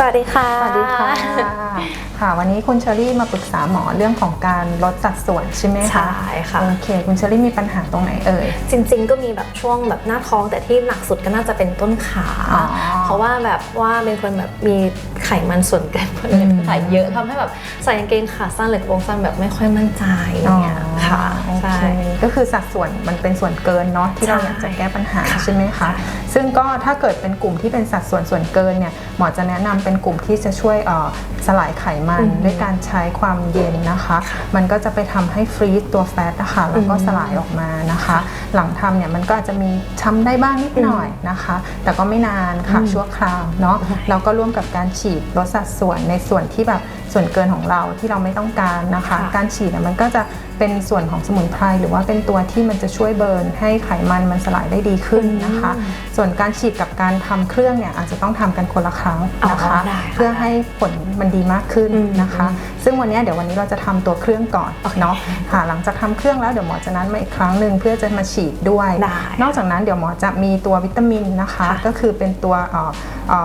สวัสดีค่ะ สวัสดีค่ะ ค่ะวันนี้คุณเชอรี่มาปรึกษาหมอเรื่องของการลดสัดส่วนใช่ไหมคะใช่ค่ะโอเค คุณเชอรี่มีปัญหาตรงไหนเอ่ยจริง ๆ ก็มีแบบช่วงแบบหน้าท้องแต่ที่หนักสุดก็น่าจะเป็นต้นขาอ๋อเพราะว่าแบบว่าเป็นคนแบบมีไขมันส่วนเกินอืมใส่เยอะทำให้แบบใส่กางเกงขาสั้นหรือกระโปรงสั้นแบบไม่ค่อยมั่นใจอย่างเงี้ยค่ะโอใช่เคก็คือสัดส่วนมันเป็นส่วนเกินเนาะที่เราใช่อยากจะแก้ปัญหาค่ะใช่ไหมคะใช่ซึ่งก็ถ้าเกิดเป็นกลุ่มที่เป็นสัดส่วนส่วนเกินเนี่ยหมอจะแนะนำเป็นกลุ่มที่จะช่วยเอ่อสลายไขมันอืมด้วยการใช้ความเย็นนะคะ มันก็จะไปทำให้ฟรีซตัวแฟตนะคะแล้วก็อืมสลายออกมานะคะ หลังทำเนี่ยมันก็อาจจะมีช้ำได้บ้างนิดหน่อยนะคะ แต่ก็ไม่นานค่ะอืมชั่วคราวเนาะแล้วก็ร่วมกับการฉีดลดสัดส่วนในส่วนที่แบบส่วนเกินของเราที่เราไม่ต้องการนะคะค่ะการฉีดเนี่ยมันก็จะเป็นส่วนของสมุนไพรหรือว่าเป็นตัวที่มันจะช่วยเบิร์นให้ไขมันมันสลายได้ดีขึ้นนะคะอืมส่วนการฉีดกับการทำเครื่องเนี่ยอาจจะต้องทำกันคนละครั้งนะคะอ๋อได้ค่ะเพื่อให้ผลมันดีมากขึ้นอืมนะคะ ซึ่งวันนี้เดี๋ยววันนี้เราจะทำตัวเครื่องก่อนโอเคเนาะค่ะหลังจากทำเครื่องแล้วเดี๋ยวหมอจะนัดมาอีกครั้งหนึ่งเพื่อจะมาฉีดด้วยได้นอกจากนั้นเดี๋ยวหมอจะมีตัววิตามินนะคะค่ะก็คือเป็นตัว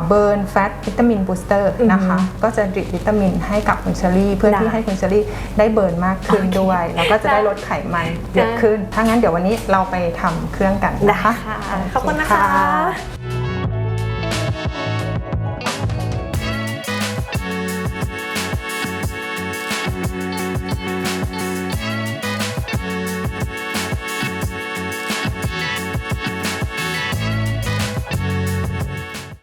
เบิร์นแฟตวิตามินบูสเตอร์นะคะ ก็จะดริปวิตามินให้กับคุณเชอรี่ เพื่อที่ได้ให้คุณเชอรี่ได้เบิร์นมากขึ้นโอเคด้วย แล้วก็จะได้ลดไขมันเยอะขึ้น ถ้างั้นเดี๋ยววันนี้เราไปทำเครื่องกันได้นะคะค่ะขอบคุณนะคะ